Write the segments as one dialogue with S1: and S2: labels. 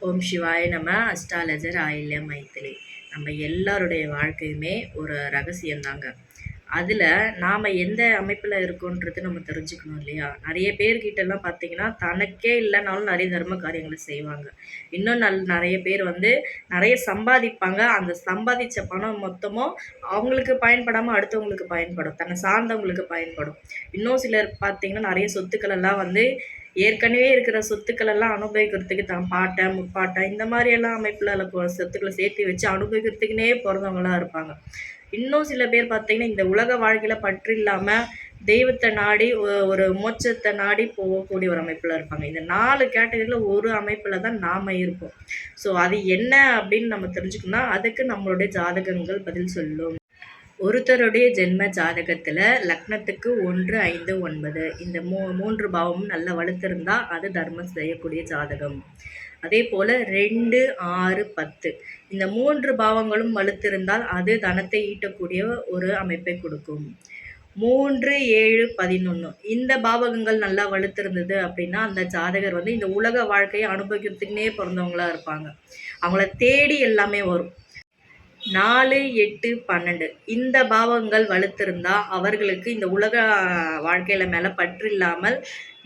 S1: ஓம் சிவாய நம அஸ்ட்ராலஜர் ஆயில்ய மைத்திலி. நம்ம எல்லாருடைய வாழ்க்கையுமே ஒரு ரகசியம்தாங்க. அதில் நாம் எந்த அமைப்பில் இருக்கோன்றது நம்ம தெரிஞ்சுக்கணும் இல்லையா? நிறைய பேர்கிட்டலாம் பார்த்தீங்கன்னா தனக்கே இல்லைனாலும் நிறைய தர்ம காரியங்களை செய்வாங்க. இன்னும் நல் நிறைய பேர் வந்து நிறைய சம்பாதிப்பாங்க. அந்த சம்பாதிச்ச பணம் மொத்தமும் அவங்களுக்கு பயன்படாமல் அடுத்தவங்களுக்கு பயன்படும். தன்னை சார்ந்தவங்களுக்கு பயன்படும். இன்னும் சிலர் பார்த்தீங்கன்னா நிறைய சொத்துக்கள் எல்லாம் வந்து ஏற்கனவே இருக்கிற சொத்துக்கள் எல்லாம் அனுபவிக்கிறதுக்கு தான் பாட்டை முப்பாட்டை இந்த மாதிரி எல்லாம் அமைப்பில் அதில் சொத்துக்களை சேர்த்து வச்சு அனுபவிக்கிறதுக்குனே பிறந்தவங்களாம் இருப்பாங்க. இன்னும் சில பேர் பார்த்தீங்கன்னா இந்த உலக வாழ்க்கையில் பற்று இல்லாமல் தெய்வத்தை நாடி ஒரு மோட்சத்தை நாடி போகக்கூடிய ஒரு அமைப்பில் இருப்பாங்க. இந்த நாலு கேட்டகரியில் ஒரு அமைப்பில் தான் நாம் இருப்போம். ஸோ அது என்ன அப்படின்னு நம்ம தெரிஞ்சுக்கணும்னா அதுக்கு நம்மளுடைய ஜாதகங்கள் பதில் சொல்லும். ஒருத்தருடைய ஜென்ம ஜாதகத்தில் லக்னத்துக்கு ஒன்று ஐந்து ஒன்பது. இந்த மூ மூன்று பாவமும் நல்லா வலுத்திருந்தால் அது தர்மம் செய்யக்கூடிய ஜாதகம். அதே போல் ரெண்டு ஆறு பத்து. இந்த மூன்று பாவங்களும் வலுத்திருந்தால் அது தனத்தை ஈட்டக்கூடிய ஒரு அமைப்பை கொடுக்கும். மூன்று ஏழு பதினொன்று இந்த பாவகங்கள் நல்லா வலுத்திருந்தது அப்படின்னா அந்த ஜாதகர் வந்து இந்த உலக வாழ்க்கையை அனுபவிக்கிறதுக்குனே பிறந்தவங்களாக இருப்பாங்க. அவங்கள தேடி எல்லாமே வரும். நாலு எட்டு பன்னெண்டு. இந்த பாவங்கள் வலுத்திருந்தா அவர்களுக்கு இந்த உலக வாழ்க்கையில் மேலே பற்று இல்லாமல்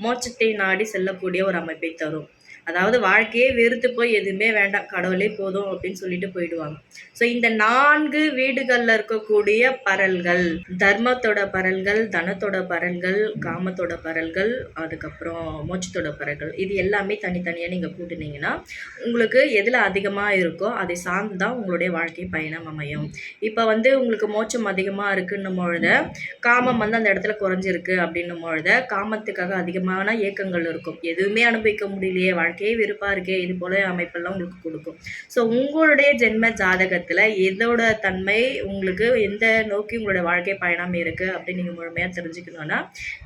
S1: மோட்சத்தை நாடி செல்லக்கூடிய ஒரு அமைப்பை தரும். அதாவது வாழ்க்கையே வெறுத்து போய் எதுவுமே வேண்டாம் கடவுளே போதும் அப்படின்னு சொல்லிட்டு போயிடுவாங்க. ஸோ இந்த நான்கு வீடுகளில் இருக்கக்கூடிய பரல்கள் தர்மத்தோட பரல்கள் தனத்தோட பரல்கள் காமத்தோட பரல்கள் அதுக்கப்புறம் மோட்சத்தோட பரல்கள் இது எல்லாமே தனித்தனியாக நீங்கள் கூட்டினீங்கன்னா உங்களுக்கு எதில் அதிகமாக இருக்கோ அதை சார்ந்து தான் உங்களுடைய வாழ்க்கை பயணம் அமையும். இப்போ வந்து உங்களுக்கு மோட்சம் அதிகமாக இருக்குன்னும் பொழுத காமம் வந்து அந்த இடத்துல குறைஞ்சிருக்கு அப்படின்னும் பொழுத காமத்துக்காக அதிகமான ஏக்கங்கள் இருக்கும். எதுவுமே அனுபவிக்க முடியலையே வாழ்க்கை வாழ்க்கையை வெறுப்பாக இருக்கே இது போல அமைப்பெல்லாம் உங்களுக்கு கொடுக்கும். ஸோ உங்களுடைய ஜென்ம ஜாதகத்தில் எதோட தன்மை உங்களுக்கு எந்த நோக்கி உங்களோட வாழ்க்கை பயணம் இருக்குது அப்படின்னு நீங்கள் முழுமையாக தெரிஞ்சுக்கணுன்னா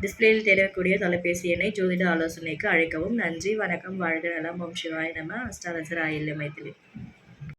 S1: டிஸ்பிளேயில் தெரியக்கூடிய தொலைபேசி எண்ணை ஜோதிட ஆலோசனைக்கு அழைக்கவும். நன்றி வணக்கம் வாழ்க நலம். ஓம் சிவாய் நம்ம அஸ்டாலஜர் ஆயில்ய மைத்திலி.